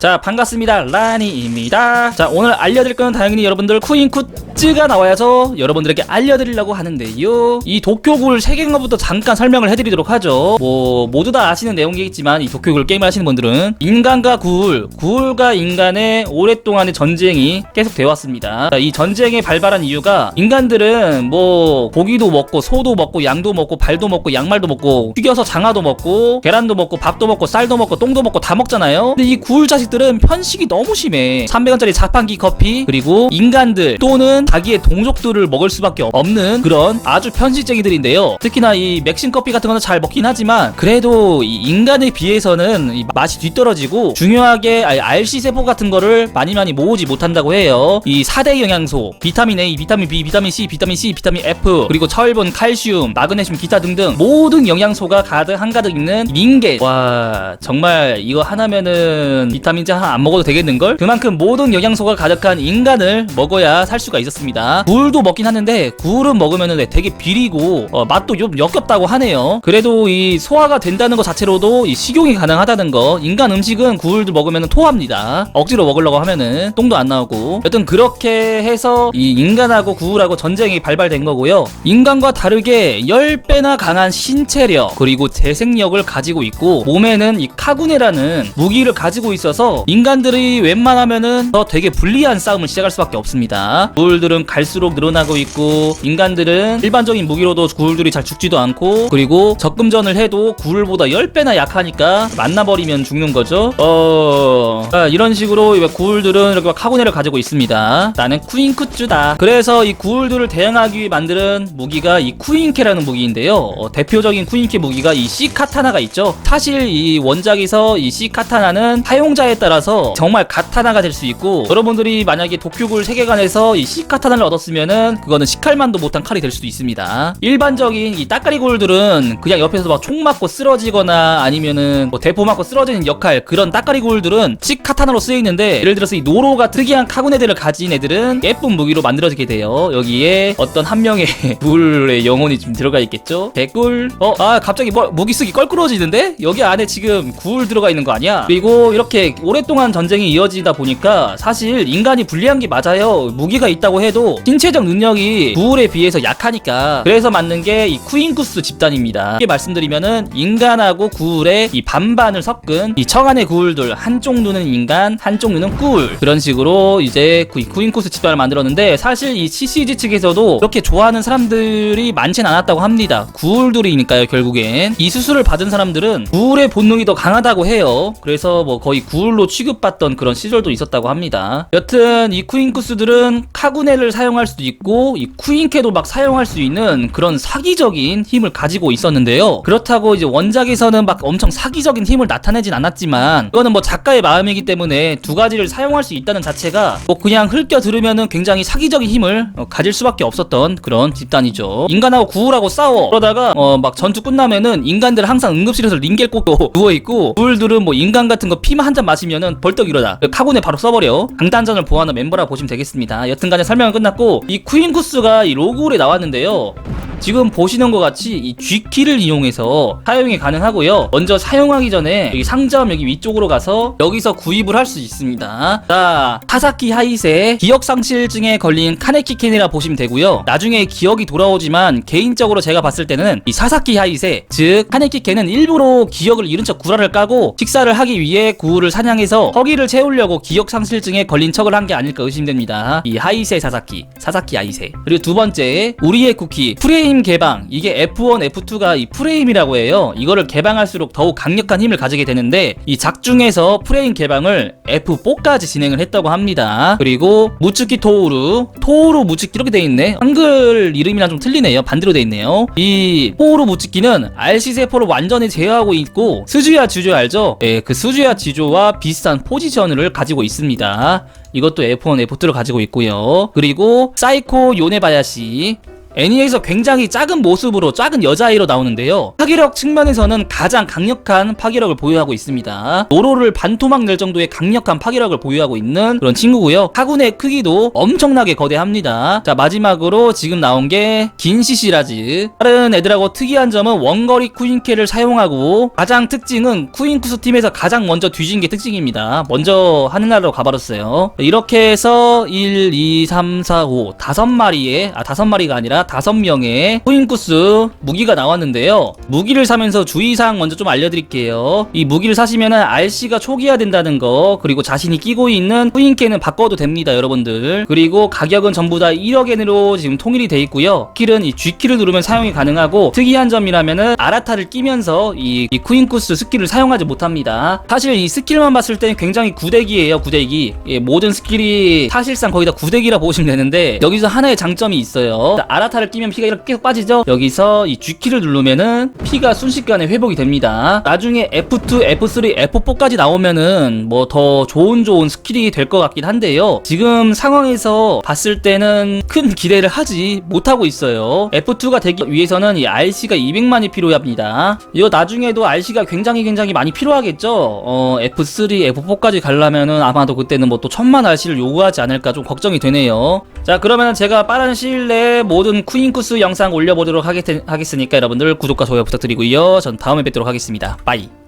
자 반갑습니다. 라니입니다. 자 오늘 알려드릴 건 당연히 여러분들 쿠인쿠츠가 나와서 여러분들에게 알려드리려고 하는데요. 이 도쿄굴 세계관부터 잠깐 설명을 해드리도록 하죠. 뭐 모두 다 아시는 내용이겠지만 이 도쿄굴 게임을 하시는 분들은 인간과 굴 굴과 인간의 오랫동안의 전쟁이 계속 되어 왔습니다. 자, 이 전쟁에 발발한 이유가 인간들은 뭐 고기도 먹고 소도 먹고 양도 먹고 발도 먹고 양말도 먹고 튀겨서 장아도 먹고 계란도 먹고 밥도 먹고 쌀도 먹고 똥도 먹고 다 먹잖아요. 근데 이 굴 자식 들은 편식이 너무 심해. 300원짜리 자판기 커피 그리고 인간들 또는 자기의 동족들을 먹을 수밖에 없는 그런 아주 편식쟁이들인데요. 특히나 이 맥심 커피 같은 거는 잘 먹긴 하지만 그래도 이 인간에 비해서는 이 맛이 뒤떨어지고 중요하게 아, RC 세포 같은 거를 많이 많이 모으지 못한다고 해요. 이 4대 영양소 비타민 A, 비타민 B, 비타민 C, 비타민 C, 비타민 F 그리고 철분, 칼슘, 마그네슘 기타 등등 모든 영양소가 가득 한가득 있는 닌겐 와 정말 이거 하나면은 비타민 제 하나 안 먹어도 되겠는걸? 그만큼 모든 영양소가 가득한 인간을 먹어야 살 수가 있었습니다. 굴도 먹긴 하는데 굴은 먹으면은 되게 비리고 어, 맛도 좀 역겹다고 하네요. 그래도 이 소화가 된다는 것 자체로도 이 식용이 가능하다는 거 인간 음식은 굴도 먹으면 토합니다. 억지로 먹으려고 하면은 똥도 안 나오고. 여튼 그렇게 해서 이 인간하고 굴하고 전쟁이 발발된 거고요. 인간과 다르게 10배나 강한 신체력 그리고 재생력을 가지고 있고 몸에는 이 카구네라는 무기를 가지고 있어서 인간들이 웬만하면은 더 되게 불리한 싸움을 시작할 수밖에 없습니다. 굴들은 갈수록 늘어나고 있고 인간들은 일반적인 무기로도 굴들이 잘 죽지도 않고 그리고 적금전을 해도 굴보다 10배나 약하니까 만나버리면 죽는 거죠. 어... 아, 이런 식으로 이 굴들은 이렇게 막 카구네를 가지고 있습니다. 나는 쿠인쿠츠다. 그래서 이 굴들을 대항하기 위해 만드는 무기가 이 쿠인케라는 무기인데요. 어, 대표적인 쿠인케 무기가 이 시카타나가 있죠. 사실 이 원작에서 이 시카타나는 사용자에 따라서 정말 가타나가 될 수 있고 여러분들이 만약에 도쿄굴 세계관에서 이 시카타나를 얻었으면은 그거는 시칼만도 못한 칼이 될 수도 있습니다. 일반적인 이 따까리 굴들은 그냥 옆에서 막 총 맞고 쓰러지거나 아니면은 뭐 대포 맞고 쓰러지는 역할 그런 따까리 굴들은 시카타나로 쓰여있는데 예를 들어서 이 노로가 특이한 카구네들을 가진 애들은 예쁜 무기로 만들어지게 돼요. 여기에 어떤 한 명의 굴의 영혼이 좀 들어가 있겠죠? 개꿀? 어아 갑자기 뭐 무기 쓰기 껄끄러워지는데? 여기 안에 지금 굴 들어가 있는 거 아니야? 그리고 이렇게 오랫동안 전쟁이 이어지다 보니까 사실 인간이 불리한 게 맞아요. 무기가 있다고 해도 신체적 능력이 굴에 비해서 약하니까. 그래서 만든 게이 쿠인쿠스 집단입니다. 이게 말씀드리면은 인간하고 굴의 이 반반을 섞은 이 청안의 굴들 한쪽 눈은 인간 한쪽 눈은 꿀 그런 식으로 이제 그 쿠인쿠스 집단을 만들었는데 사실 이 CCG 측에서도 그렇게 좋아하는 사람들이 많진 않았다고 합니다. 굴들이니까요 결국엔. 이 수술을 받은 사람들은 굴의 본능이 더 강하다고 해요. 그래서 뭐 거의 굴로 취급받던 그런 시절도 있었다고 합니다. 여튼 이 쿠인쿠스들은 카구네를 사용할 수도 있고 이 쿠인케도 막 사용할 수 있는 그런 사기적인 힘을 가지고 있었는데요. 그렇다고 이제 원작에서는 막 엄청 사기적인 힘을 나타내진 않았지만 이거는 뭐 작가의 마음이기 때문에 두 가지를 사용할 수 있다는 자체가 뭐 그냥 흘겨 들으면은 굉장히 사기적인 힘을 어, 가질 수밖에 없었던 그런 집단이죠. 인간하고 구울하고 싸워. 그러다가 어 막 전투 끝나면은 인간들 항상 응급실에서 링겔 꽂고 누워 있고 구울들은 뭐 인간 같은 거 피만 한 잔 마시 면은 벌떡 일어나. 카곤에 바로 써버려. 강단전을 보하는 멤버라 보시면 되겠습니다. 여튼간에 설명은 끝났고 이 쿠인 쿠스가 이 로그홀에 나왔는데요 지금 보시는 것 같이 이 G키를 이용해서 사용이 가능하고요. 먼저 사용하기 전에 여기 상점 여기 위쪽으로 가서 여기서 구입을 할 수 있습니다. 자, 타사키 하이세 기억 상실증에 걸린 카네키 켄이라 보시면 되고요. 나중에 기억이 돌아오지만 개인적으로 제가 봤을 때는 이 사사키 하이세 즉 카네키 켄은 일부러 기억을 잃은 척 구라를 까고 식사를 하기 위해 구울을 사냥해서 허기를 채우려고 기억 상실증에 걸린 척을 한 게 아닐까 의심됩니다. 이 하이세 사사키, 사사키 하이세. 그리고 두 번째 우리의 쿠키 프레임 프레임 개방 이게 F1, F2가 이 프레임이라고 해요. 이거를 개방할수록 더욱 강력한 힘을 가지게 되는데 이 작중에서 프레임 개방을 F4까지 진행을 했다고 합니다. 그리고 무츠키 토우루, 토우루 무츠키 이렇게 돼 있네. 한글 이름이랑 좀 틀리네요. 반대로 돼 있네요. 이 토우루 무츠키는 RC 세포를 완전히 제어하고 있고 스주야 지조 알죠? 예, 그 스주야 지조와 비슷한 포지션을 가지고 있습니다. 이것도 F1, F2를 가지고 있고요. 그리고 사이코 요네바야시 애니에서 굉장히 작은 모습으로 작은 여자아이로 나오는데요. 파괴력 측면에서는 가장 강력한 파괴력을 보유하고 있습니다. 노로를 반토막 낼 정도의 강력한 파괴력을 보유하고 있는 그런 친구고요. 하군의 크기도 엄청나게 거대합니다. 자 마지막으로 지금 나온 게 긴시시라즈. 다른 애들하고 특이한 점은 원거리 쿠인캐를 사용하고 가장 특징은 쿠인쿠스 팀에서 가장 먼저 뒤진 게 특징입니다. 먼저 하늘나라로 가버렸어요. 이렇게 해서 1, 2, 3, 4, 5 다섯 마리의 아 다섯 마리가 아니라 다섯 명의 쿠인쿠스 무기가 나왔는데요. 무기를 사면서 주의사항 먼저 좀 알려드릴게요. 이 무기를 사시면은 RC가 초기화된다는 거 그리고 자신이 끼고 있는 쿠인캐는 바꿔도 됩니다, 여러분들. 그리고 가격은 전부 다 1억엔으로 지금 통일이 돼 있고요. 스킬은 이 G키를 누르면 사용이 가능하고 특이한 점이라면은 아라타를 끼면서 이, 이 쿠인쿠스 스킬을 사용하지 못합니다. 사실 이 스킬만 봤을 땐 굉장히 구대기예요, 구대기. 예, 모든 스킬이 사실상 거의 다 구대기라 보시면 되는데 여기서 하나의 장점이 있어요. 자, 아라 타를 끼면 피가 이렇게 계속 빠지죠? 여기서 이 G키를 누르면은 피가 순식간에 회복이 됩니다. 나중에 F2, F3, F4까지 나오면은 뭐 더 좋은 좋은 스킬이 될 것 같긴 한데요. 지금 상황에서 봤을 때는 큰 기대를 하지 못하고 있어요. F2가 되기 위해서는 이 RC가 200만이 필요합니다. 이거 나중에도 RC가 굉장히 굉장히 많이 필요하겠죠? 어, F3, F4까지 가려면은 아마도 그때는 뭐 또 천만 RC를 요구하지 않을까 좀 걱정이 되네요. 자, 그러면 제가 빠른 시일 내에 모든 쿠인쿠스 영상 올려보도록 하겠, 하겠으니까 여러분들 구독과 좋아요 부탁드리고요. 전 다음에 뵙도록 하겠습니다. 빠이.